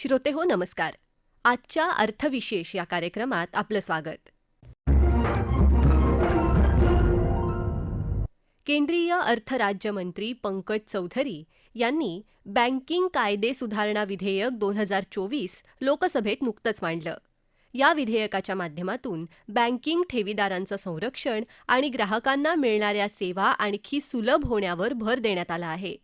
श्रोते हो नमस्कार. आजच्या अर्थविशेष या कार्यक्रमात आपलं स्वागत. केंद्रीय अर्थ राज्यमंत्री पंकज चौधरी यांनी बँकिंग कायदे सुधारणा विधेयक दोन हजार चोवीस लोकसभेत नुकतंच मांडलं. या विधेयकाच्या माध्यमातून बँकिंग ठेवीदारांचं संरक्षण आणि ग्राहकांना मिळणाऱ्या सेवा आणखी सुलभ होण्यावर भर देण्यात आला आहे.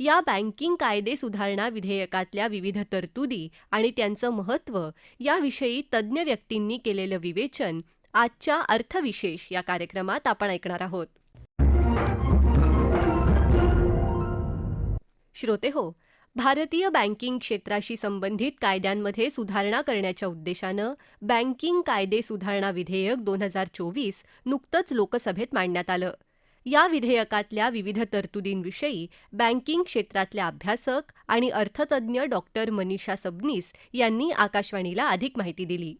या बँकिंग कायदे सुधारणा विधेयकातल्या विविध तरतुदी आणि त्यांचं महत्त्व याविषयी तज्ज्ञ व्यक्तींनी केलेलं विवेचन आजच्या अर्थविशेष या कार्यक्रमात आपण ऐकणार आहोत. श्रोते हो भारतीय बँकिंग क्षेत्राशी संबंधित कायद्यांमध्ये सुधारणा करण्याच्या उद्देशानं बँकिंग कायदे सुधारणा विधेयक दोन हजार चोवीस नुकतंच लोकसभेत मांडण्यात आलं. या विधेयकातल्या विविध तरतुदींविषयी बँकिंग क्षेत्रातल्या अभ्यासक आणि अर्थतज्ज्ञ डॉक्टर मनीषा सबनीस यांनी आकाशवाणीला अधिक माहिती दिली.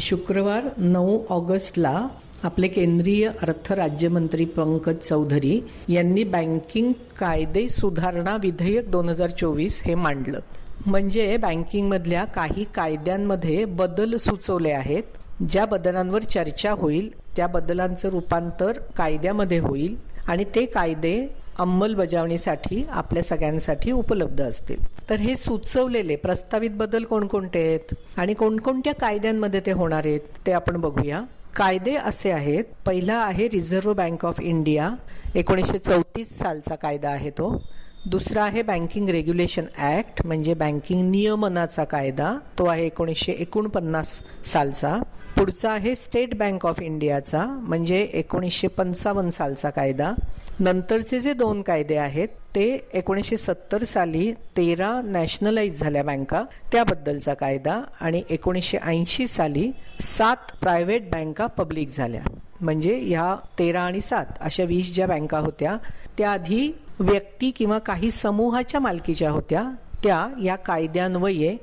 शुक्रवार नऊ ऑगस्टला आपले केंद्रीय अर्थ राज्यमंत्री पंकज चौधरी यांनी बँकिंग कायदे सुधारणा विधेयक दोन हजार चोवीस हे मांडलं. म्हणजे बँकिंगमधल्या काही कायद्यांमध्ये बदल सुचवले आहेत. ज्या बदलांवर चर्चा होईल त्या बदलांचं रूपांतर कायद्यामध्ये होईल आणि ते कायदे अंमलबजावणीसाठी आपल्या सगळ्यांसाठी उपलब्ध असतील. तर हे सुचवलेले प्रस्तावित बदल कोणकोणते आहेत आणि कोणकोणत्या कायद्यांमध्ये ते होणार आहेत ते आपण बघूया. कायदे असे आहेत पहिला आहे रिझर्व्ह बँक ऑफ इंडिया एकोणीसशे चौतीस सालचा कायदा आहे तो. दुसरा आहे बँकिंग रेग्युलेशन ॲक्ट म्हणजे बँकिंग नियमनाचा कायदा. तो आहे एकोणीसशे एकोणपन्नास सालचा. पुढचा आहे स्टेट बँक ऑफ इंडियाचा म्हणजे एकोणीसशे पंचावन्न सालचा कायदा. नंतरचे जे दोन कायदे आहेत ते एकोणीसशे सत्तर साली तेरा नॅशनलाइज झाल्या बँका त्याबद्दलचा कायदा आणि एकोणीसशे ऐंशी साली सात प्रायव्हेट बँका पब्लिक झाल्या. म्हणजे ह्या तेरा आणि सात अशा वीस ज्या बँका होत्या त्या आधी व्यक्ती किंवा काही समूहाच्या मालकीच्या होत्या त्या या कायद्यान्वये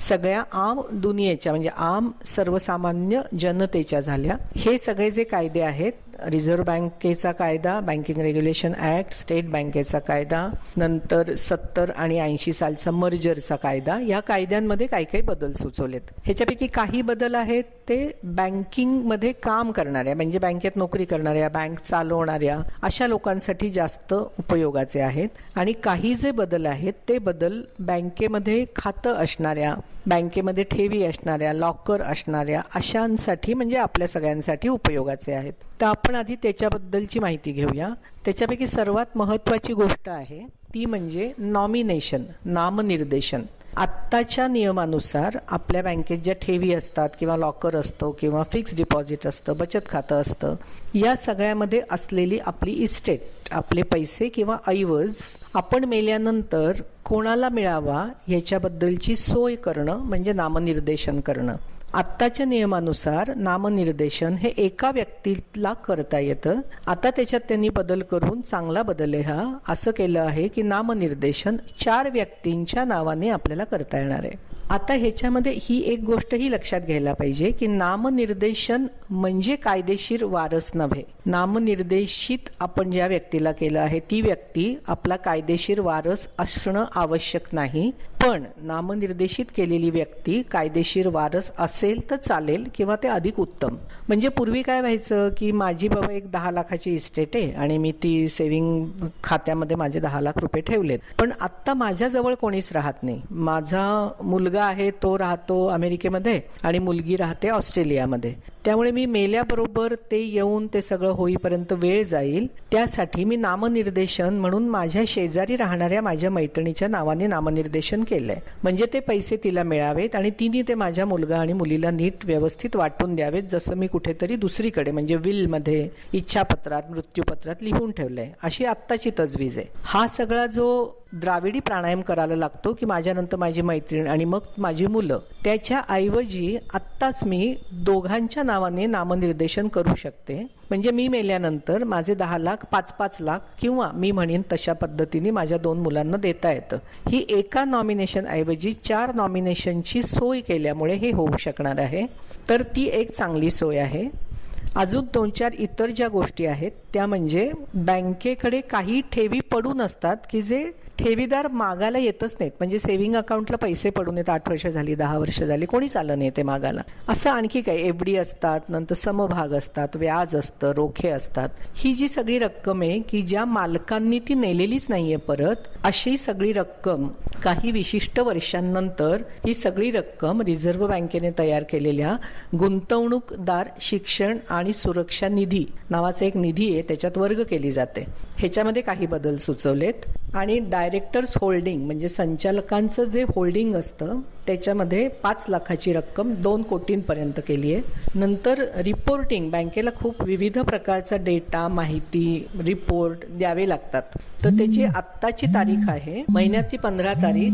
सगळ्या आम दुनियेच्या म्हणजे आम सर्वसामान्य जनतेच्या झाल्या. हे सगळे जे कायदे आहेत रिझर्व्ह बँकेचा कायदा बँकिंग रेग्युलेशन ऍक्ट स्टेट बँकेचा कायदा नंतर सत्तर आणि ऐंशी सालचा मर्जरचा कायदा या कायद्यांमध्ये काही काही बदल सुचवलेत. ह्याच्यापैकी काही बदल आहेत ते बँकिंगमध्ये काम करणाऱ्या म्हणजे बँकेत नोकरी करणाऱ्या बँक चालवणाऱ्या अशा लोकांसाठी जास्त उपयोगाचे आहेत. आणि काही जे बदल आहेत ते बदल बँकेमध्ये खातं असणाऱ्या बँकेमध्ये ठेवी असणाऱ्या लॉकर असणाऱ्या अशांसाठी म्हणजे आपल्या सगळ्यांसाठी उपयोगाचे आहेत. तर आपण आधी त्याच्याबद्दलची माहिती घेऊया. त्याच्यापैकी सर्वात महत्त्वाची गोष्ट आहे ती म्हणजे नॉमिनेशन नामनिर्देशन. आत्ताच्या नियमानुसार आपल्या बँकेत ज्या ठेवी असतात किंवा लॉकर असतो किंवा फिक्स डिपॉझिट असतं बचत खातं असतं या सगळ्यामध्ये असलेली आपली इस्टेट आपले पैसे किंवा ऐवज आपण मेल्यानंतर कोणाला मिळावा याच्याबद्दलची सोय करणं म्हणजे नामनिर्देशन करणं. आत्ताच्या नियमानुसार नामनिर्देशन हे एका व्यक्तीला करता येतं. आता त्याच्यात त्यांनी बदल करून चांगला बदल आहे हा. असं केलं आहे की नामनिर्देशन चार व्यक्तींच्या नावाने आपल्याला करता येणार आहे. आता ह्याच्यामध्ये ही एक गोष्टही लक्षात घ्यायला पाहिजे की नामनिर्देशन म्हणजे कायदेशीर वारस नव्हे. नामनिर्देशित आपण ज्या व्यक्तीला केलं आहे ती व्यक्ती आपला कायदेशीर वारस असणं आवश्यक नाही. पण नामनिर्देशित केलेली व्यक्ती कायदेशीर वारस असेल तर चालेल किंवा ते अधिक उत्तम. म्हणजे पूर्वी काय व्हायचं की माझी बाबा एक दहा लाखाची इस्टेट आहे आणि मी ती सेव्हिंग खात्यामध्ये माझे दहा लाख रुपये ठेवलेत. पण आत्ता माझ्याजवळ कोणीच राहत नाही. माझा मुलगा आहे तो राहतो अमेरिकेमध्ये आणि मुलगी राहते ऑस्ट्रेलियामध्ये. त्यामुळे मी मेल्याबरोबर ते येऊन ते सगळं होईपर्यंत वेळ जाईल. त्यासाठी मी नामनिर्देशन म्हणून माझ्या शेजारी राहणाऱ्या माझ्या मैत्रिणीच्या नावाने नामनिर्देशन केलंय. म्हणजे ते पैसे तिला मिळावेत आणि तिने ते माझ्या मुलगा आणि मुलीला नीट व्यवस्थित वाटून द्यावेत जसं मी कुठेतरी दुसरीकडे म्हणजे विलमध्ये इच्छापत्रात मृत्यूपत्रात लिहून ठेवलंय. अशी आत्ताची तजवीज आहे. हा सगळा जो द्राविडी प्राणायाम करायला लागतो की माझ्यानंतर माझी मैत्रीण आणि मग माझी मुलं त्याच्या ऐवजी आत्ताच मी दोघांच्या नावाने नामनिर्देशन करू शकते. म्हणजे मी मेल्यानंतर माझे दहा लाख पाच पाच लाख किंवा मी म्हणेन तशा पद्धतीने माझ्या दोन मुलांना देता येतं. ही एका नॉमिनेशन ऐवजी चार नॉमिनेशनची सोय केल्यामुळे हे होऊ शकणार आहे. तर ती एक चांगली सोय आहे. अजून दोन चार इतर ज्या गोष्टी आहेत त्या म्हणजे बँकेकडे काही ठेवी पडून असतात की जे ठेवीदार मागायला येतच नाहीत. म्हणजे सेव्हिंग अकाउंटला पैसे पडून येत आठ वर्ष झाली दहा वर्ष झाली कोणीच आलं नाही ते मागायला. असं आणखी काय एफ डी असतात नंतर समभाग असतात व्याज असतं रोखे असतात. ही जी सगळी रक्कम आहे की ज्या मालकांनी ती नेलेलीच नाहीये परत अशी सगळी रक्कम काही विशिष्ट वर्षांनंतर ही सगळी रक्कम रिझर्व्ह बँकेने तयार केलेल्या गुंतवणूकदार शिक्षण आणि सुरक्षा निधी नावाचा एक निधी आहे. त्याच्यात वर्ग केली जाते. ह्याच्यामध्ये काही बदल सुचवलेत. आणि डायरेक्टर्स होल्डिंग म्हणजे संचालकांचं जे होल्डिंग असतं त्याच्यामध्ये पाच लाखाची रक्कम दोन कोटींपर्यंत केली आहे. नंतर रिपोर्टिंग बँकेला खूप विविध प्रकारचा डेटा माहिती रिपोर्ट द्यावे लागतात. तर त्याची आत्ताची तारीख आहे महिन्याची पंधरा तारीख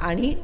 आणि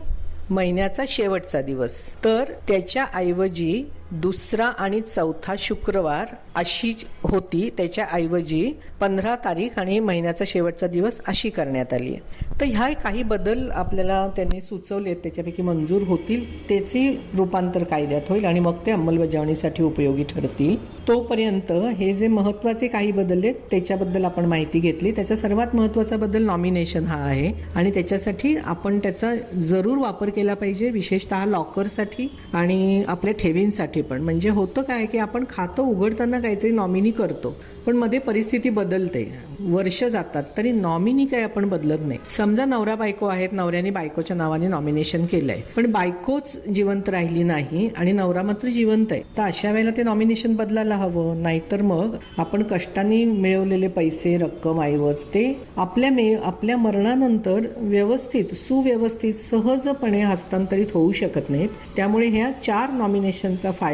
महिन्याचा शेवटचा दिवस. तर त्याच्या ऐवजी दुसरा आणि चौथा शुक्रवार अशी होती. त्याच्याऐवजी पंधरा तारीख आणि महिन्याचा शेवटचा दिवस अशी करण्यात आली. आहे तर ह्या काही बदल आपल्याला त्यांनी सुचवले त्याच्यापैकी मंजूर होतील त्याचे रूपांतर कायद्यात होईल आणि मग ते अंमलबजावणीसाठी उपयोगी ठरतील. तोपर्यंत हे जे महत्त्वाचे काही बदल आहेत त्याच्याबद्दल आपण माहिती घेतली. त्याचा सर्वात महत्त्वाचा बदल नॉमिनेशन हा आहे. आणि त्याच्यासाठी आपण त्याचा जरूर वापर केला पाहिजे विशेषतः लॉकरसाठी आणि आपल्या ठेवींसाठी. पण. म्हणजे होतं काय की आपण खातं उघडताना काहीतरी नॉमिनी करतो पण मध्ये परिस्थिती बदलते. वर्ष जातात तरी नॉमिनी काय आपण बदलत नाही. समजा नवरा बायको आहेत नवऱ्याने बायकोच्या नावाने नॉमिनेशन केलंय. पण बायकोच जिवंत राहिली नाही आणि नवरा मात्र जिवंत आहे. तर अशा वेळेला ते नॉमिनेशन बदलायला हवं. नाहीतर मग आपण कष्टाने मिळवलेले पैसे रक्कम ऐवज ते आपल्या मे आपल्या मरणानंतर व्यवस्थित सुव्यवस्थित सहजपणे हस्तांतरित होऊ शकत नाहीत. त्यामुळे ह्या चार नॉमिनेशनचा फायदा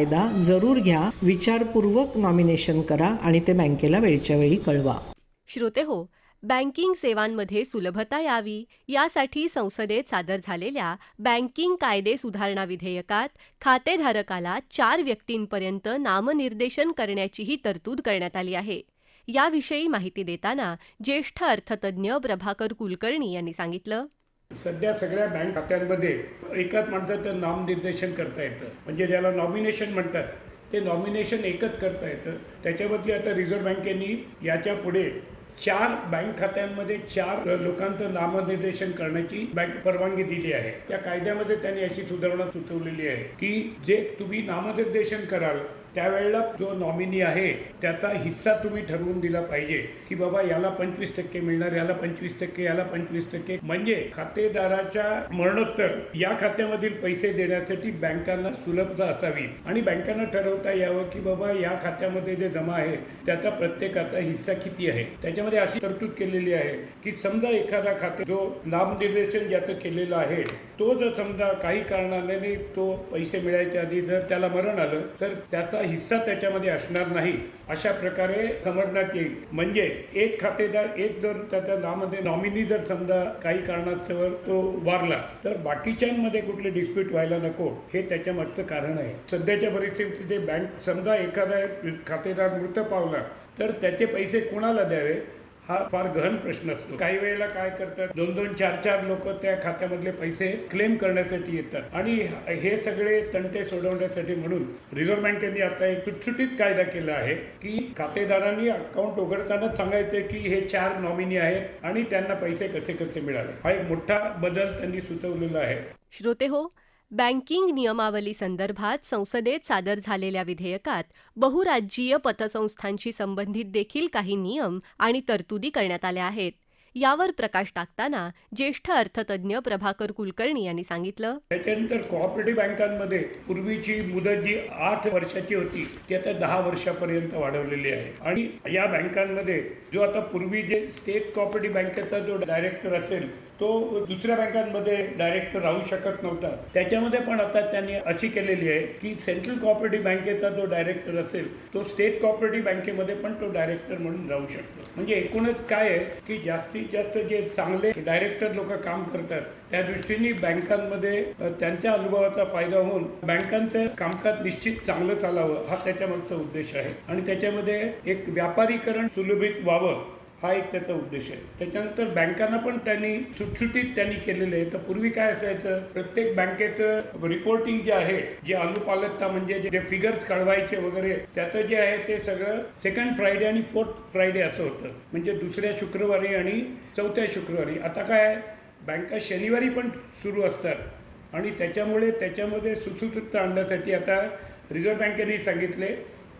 जरूर घ्या विचारपूर्वक नॉमिनेशन करा आणि ते बँकेला वेळच्या वेळी कळवा. श्रोते हो बँकिंग सेवांमध्ये सुलभता यावी यासाठी संसदेत सादर झालेल्या बँकिंग कायदे सुधारणा विधेयकात खातेधारकाला चार व्यक्तींपर्यंत नामनिर्देशन करण्याचीही तरतूद करण्यात आली आहे. याविषयी माहिती देताना ज्येष्ठ अर्थतज्ज्ञ प्रभाकर कुलकर्णी यांनी सांगितलं. सध्या सगळ्या बँक खात्यांमध्ये एकाच माणसाचं नामनिर्देशन करता येतं. म्हणजे ज्याला नॉमिनेशन म्हणतात ते नॉमिनेशन एकच करता येतं. त्याच्याबदली आता रिझर्व्ह बँकेनी याच्यापुढे चार बँक खात्यांमध्ये चार लोकांचं नामनिर्देशन करण्याची बँक परवानगी दिली आहे. त्या कायद्यामध्ये त्यांनी अशी सुधारणा सुचवलेली आहे की जे तुम्ही नामनिर्देशन कराल त्यावेळेला जो नॉमिनी आहे त्याचा हिस्सा तुम्ही ठरवून दिला पाहिजे की बाबा याला पंचवीस टक्के मिळणार याला पंचवीस टक्के याला पंचवीस टक्के. म्हणजे खातेदाराच्या मरणोत्तर या खात्यामधील पैसे देण्यासाठी बँकांना सुलभता असावी. आणि बँकांना ठरवता यावं की बाबा या खात्यामध्ये जे जमा आहे त्याचा प्रत्येकाचा हिस्सा किती आहे. त्याच्यामध्ये अशी तरतूद केलेली आहे की समजा एखादा खाते जो नामनिर्देशन ज्याचं केलेलं आहे तो जर समजा काही कारणाने तो पैसे मिळायच्या आधी जर त्याला मरण आलं तर त्याचा हिस्सा त्याच्यामध्ये असणार नाही अशा प्रकारे समजण्यात येईल. म्हणजे एक खातेदार एक जर त्याच्या नामध्ये नॉमिनी जर समजा काही कारणास्तव तो वारला तर बाकीच्यांमध्ये कुठले डिस्प्यूट व्हायला नको हे त्याच्या मागचं कारण आहे. सध्याच्या परिस्थितीत बँक समजा एखादा खातेदार मृत पावला तर त्याचे पैसे कोणाला द्यावे? हा फार गहन प्रश्न असतो. काही वेळेला काय करतात दोन दोन चार चार लोक त्या खात्यामधले पैसे क्लेम करण्यासाठी येतात. आणि हे सगळे तंटे सोडवण्यासाठी म्हणून रिझर्व्ह बँकेने आता एक सुटसुटीत कायदा केला आहे की खातेदारांनी अकाउंट उघडतानाच सांगायचे की हे चार नॉमिनी आहेत आणि त्यांना पैसे कसे कसे मिळाले. हा एक मोठा बदल त्यांनी सुचवलेला आहे. श्रोते हो बँकिंग नियमावली संदर्भात संसदेत सादर झालेल्या विधेयकात बहुराज्यीय पतसंस्थांशी संबंधित देखील काही नियम आणि तरतुदी करण्यात आल्या आहेत. यावर प्रकाश टाकताना ज्येष्ठ अर्थतज्ज्ञ प्रभाकर कुलकर्णी यांनी सांगितलं. त्याच्यानंतर कोऑपरेटिव्ह बँकांमध्ये पूर्वीची मुदत जी आठ वर्षाची होती ती आता दहा वर्षापर्यंत वाढवलेली आहे. आणि या बँकांमध्ये जो आता पूर्वी जे स्टेट कोऑपरेटिव्ह बँकेचा जो डायरेक्टर असेल तो दुसऱ्या बँकांमध्ये डायरेक्टर राहू शकत नव्हता. त्याच्यामध्ये पण आता त्यांनी अशी केलेली आहे की सेंट्रल कॉपरेटिव्ह बँकेचा जो डायरेक्टर असेल तो स्टेट कॉपरेटिव्ह बँकेमध्ये पण तो डायरेक्टर म्हणून राहू शकतो. म्हणजे एकूणच काय आहे की जास्तीत जास्त जे चांगले डायरेक्टर लोक काम करतात त्या दृष्टीने बँकांमध्ये त्यांच्या अनुभवाचा फायदा होऊन बँकांचं कामकाज निश्चित चांगलं चालावं हा त्याच्यामागचा उद्देश आहे. आणि त्याच्यामध्ये एक व्यापारीकरण सुलभित व्हावं हा एक त्याचा उद्देश आहे. त्याच्यानंतर बँकांना पण त्यांनी सुटसुटीत त्यांनी केलेलं आहे. तर पूर्वी काय असायचं प्रत्येक बँकेचं रिपोर्टिंग जे आहे जे अनुपालकता म्हणजे जे फिगर्स कळवायचे वगैरे त्याचं जे आहे ते सगळं सेकंड फ्रायडे आणि फोर्थ फ्रायडे असं होतं. म्हणजे दुसऱ्या शुक्रवारी आणि चौथ्या शुक्रवारी. आता काय आहे बँका शनिवारी पण सुरू असतात. आणि त्याच्यामुळे त्याच्यामध्ये सुसूत्रता आणण्यासाठी आता रिझर्व्ह बँकेने सांगितले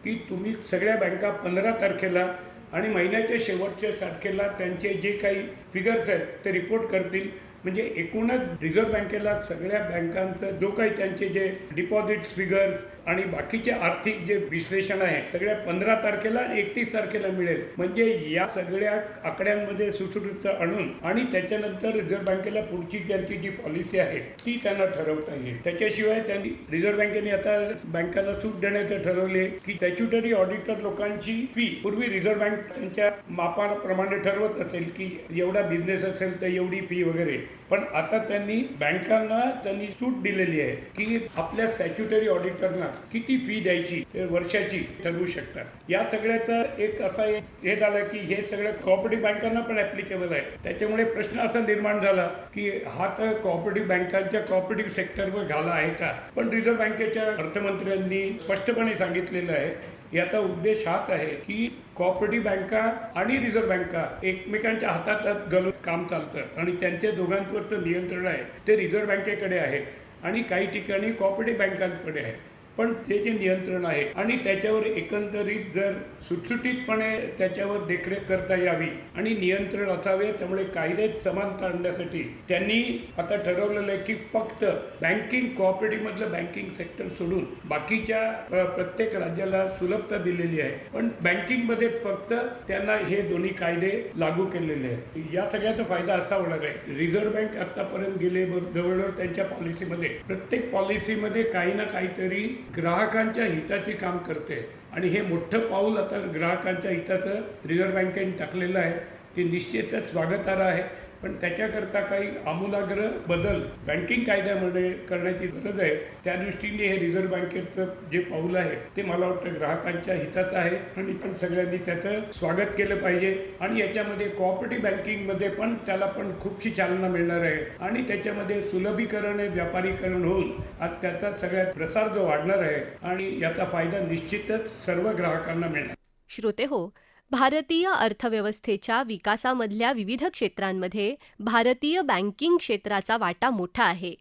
की तुम्ही सगळ्या बँका पंधरा तारखेला आणि महिन्याच्या शेवटच्या तारखेला त्यांचे जे काही फिगर्स आहेत ते रिपोर्ट करतील. म्हणजे एकूणच रिझर्व्ह बँकेला सगळ्या बँकांचं जो काही त्यांचे जे डिपॉझिट्स फिगर्स आणि बाकीचे आर्थिक जे विश्लेषण आहे सगळ्या पंधरा तारखेला एकतीस तारखेला मिळेल. म्हणजे या सगळ्या आकड्यांमध्ये सुसूत्रता आणून आणि त्याच्यानंतर रिझर्व्ह बँकेला पुढची त्यांची जी पॉलिसी आहे ती त्यांना ठरवता येईल. त्याच्याशिवाय त्यांनी रिझर्व्ह बँकेने आता बँकांना सूट देण्याचे ठरवले की स्टॅच्युटरी ऑडिटर लोकांची फी पूर्वी रिझर्व्ह बँक त्यांच्या मापाप्रमाणे ठरवत असेल की एवढा बिझनेस असेल तर एवढी फी वगैरे. पण आता त्यांनी बँकांना त्यांनी सूट दिलेली आहे की आपल्या स्टॅच्युटरी ऑडिटरना किती फी द्यायची वर्षाची ठरवू शकतात. या सगळ्याचं एक असा एक हे झालं की हे सगळं कॉपरेटिव्ह बँकांना पण ऍप्लिकेबल आहे. त्याच्यामुळे प्रश्न असा निर्माण झाला की हा तर कॉपरेटिव्ह बँकांच्या कॉपरेटिव्ह सेक्टरवर झाला आहे का? पण रिझर्व्ह बँकेच्या अर्थमंत्र्यांनी स्पष्टपणे सांगितलेलं आहे याचा उद्देश हाच आहे की कॉपरेटिव्ह बँका आणि रिझर्व्ह बँका एकमेकांच्या हातात घालून काम चालतं. आणि त्यांच्या दोघांवरचं नियंत्रण आहे. ते रिझर्व्ह बँकेकडे आहे आणि काही ठिकाणी कॉपरेटिव्ह बँकांकडे आहे पण ते जे नियंत्रण आहे आणि त्याच्यावर एकंदरीत जर सुटसुटीतपणे त्याच्यावर देखरेख करता यावी आणि नियंत्रण असावे त्यामुळे कायद्यात समानता आणण्यासाठी त्यांनी आता ठरवलेलं आहे की फक्त बँकिंग कॉपरेटिव्हमधलं बँकिंग सेक्टर सोडून बाकीच्या प्रत्येक राज्याला सुलभता दिलेली आहे. पण बँकिंगमध्ये फक्त त्यांना हे दोन्ही कायदे लागू केलेले आहेत. या सगळ्याचा फायदा असा होणार आहे. रिझर्व्ह बँक आतापर्यंत गेले जवळजवळ त्यांच्या पॉलिसीमध्ये प्रत्येक पॉलिसीमध्ये काही ना काहीतरी ग्राहकांच्या हिताचे काम करते. आणि हे मोठं पाऊल आता ग्राहकांच्या हिताचं रिझर्व्ह बँकेने टाकलेलं आहे. ते निश्चितच स्वागतार्ह आहे. पण त्याच्याकरता काही आमूलाग्र बदल बँकिंग कायद्यामध्ये करण्याची गरज आहे. त्या दृष्टीने हे रिझर्व्ह बँकेचं जे पाऊल आहे ते मला वाटतं ग्राहकांच्या हिताचं आहे. आणि पण सगळ्यांनी त्याचं स्वागत केलं पाहिजे. आणि याच्यामध्ये कॉपरेटिव्ह बँकिंगमध्ये पण त्याला पण खूपशी चालना मिळणार आहे. आणि त्याच्यामध्ये सुलभीकरण आणि व्यापारीकरण होऊन आज त्याचा सगळ्यात प्रसार जो वाढणार आहे. आणि याचा फायदा निश्चितच सर्व ग्राहकांना मिळणार. श्रोते हो भारतीय अर्थव्यवस्थेच्या विकासामधल्या विविध क्षेत्रांमध्ये भारतीय बँकिंग क्षेत्राचा वाटा मोठा आहे.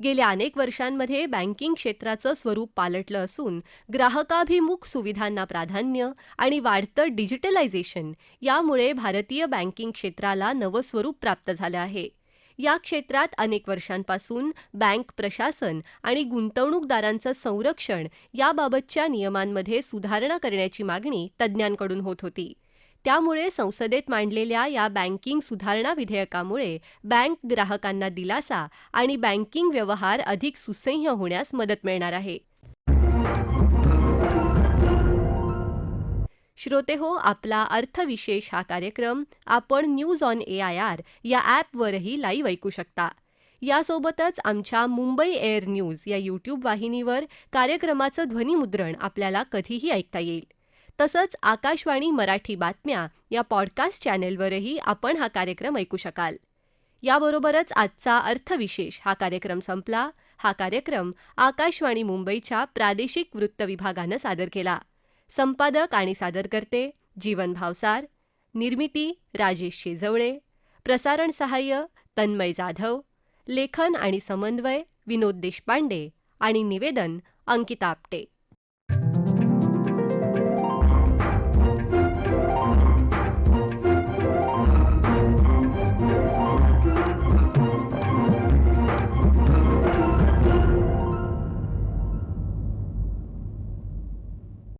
गेल्या अनेक वर्षांमध्ये बँकिंग क्षेत्राचं स्वरूप पालटलं असून ग्राहकाभिमुख सुविधांना प्राधान्य आणि वाढतं डिजिटलायझेशन यामुळे भारतीय बँकिंग क्षेत्राला नवं स्वरूप प्राप्त झालं आहे. या क्षेत्रात अनेक वर्षांपासून बँक प्रशासन आणि गुंतवणूकदारांचं संरक्षण याबाबतच्या नियमांमध्ये सुधारणा करण्याची मागणी तज्ज्ञांकडून होत होती. त्यामुळे संसदेत मांडलेल्या या बँकिंग सुधारणा विधेयकामुळे बँक ग्राहकांना दिलासा आणि बँकिंग व्यवहार अधिक सुसह्य होण्यास मदत मिळणार आहे. श्रोते हो आपला अर्थविशेष हा कार्यक्रम आपण news on A I R या ॲपवरही लाईव्ह ऐकू शकता. यासोबतच आमच्या मुंबई एअर न्यूज या यूट्यूब वाहिनीवर कार्यक्रमाचं ध्वनिमुद्रण आपल्याला कधीही ऐकता येईल. तसंच आकाशवाणी मराठी बातम्या या पॉडकास्ट चॅनेलवरही आपण हा कार्यक्रम ऐकू शकाल. याबरोबरच आजचा अर्थविशेष हा कार्यक्रम संपला. हा कार्यक्रम आकाशवाणी मुंबईच्या प्रादेशिक वृत्त विभागानं सादर केला. संपादक आणि सादरकर्ते जीवन भावसार निर्मिती राजेश शेजवळे प्रसारण सहाय्य तन्मय जाधव लेखन आणि समन्वय विनोद देशपांडे आणि निवेदन अंकिता आपटे.